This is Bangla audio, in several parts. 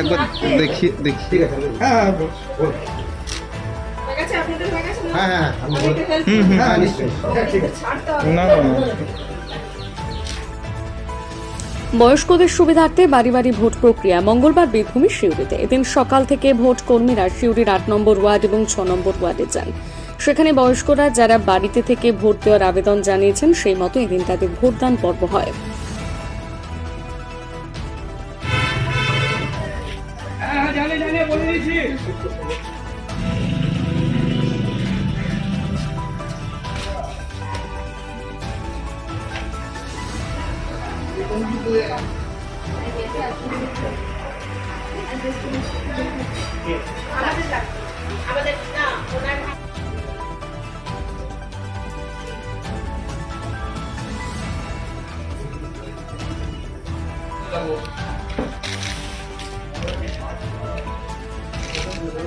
একবার দেখি দেখি। ঠিক আছে হ্যাঁ হ্যাঁ। হয়ে হয়ে? হ্যাঁ হ্যাঁ হুম, হুম, হ্যাঁ নিশ্চয়ই। হ্যাঁ, না বয়স্কদের সুবিধার্থে বাড়ি বাড়ি ভোট প্রক্রিয়া। মঙ্গলবার বীরভূমি সিউড়িতে। এদিন সকাল থেকে ভোট কর্মীরা সিউড়ির আট নম্বর ওয়ার্ড এবং ছ নম্বর ওয়ার্ডে যান। সেখানে বয়স্করা যারা বাড়িতে থেকে ভোট দেওয়ার আবেদন জানিয়েছেন সেই মতো এদিন তাদের ভোটদান পর্ব হয়। আমাদের না ওনার আচ্ছা যে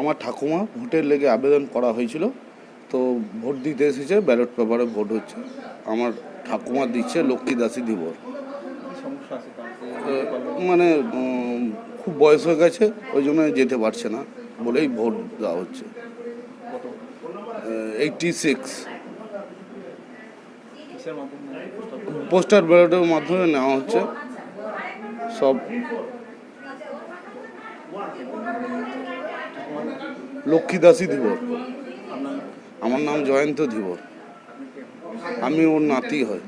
আমার ঠাকুমা ভোটের লেগে আবেদন করা হয়েছিল। তো ভোট দিতে এসেছে, ব্যালট পেপারে ভোট হচ্ছে। আমার ঠাকুমা দিচ্ছে লক্ষ্মী দাসী দিবর মানে খুব বয়স হয়ে গেছে, ওই জন্য যেতে পারছে না বলেই ভোট দেওয়া হচ্ছে। এইটটি সিক্স পোস্টার ব্যালটের মাধ্যমে নেওয়া হচ্ছে। সব লক্ষ্মী দাসী ধীবর আমার নাম জয়ন্ত ধীবর আমি ওর নাতি হয়।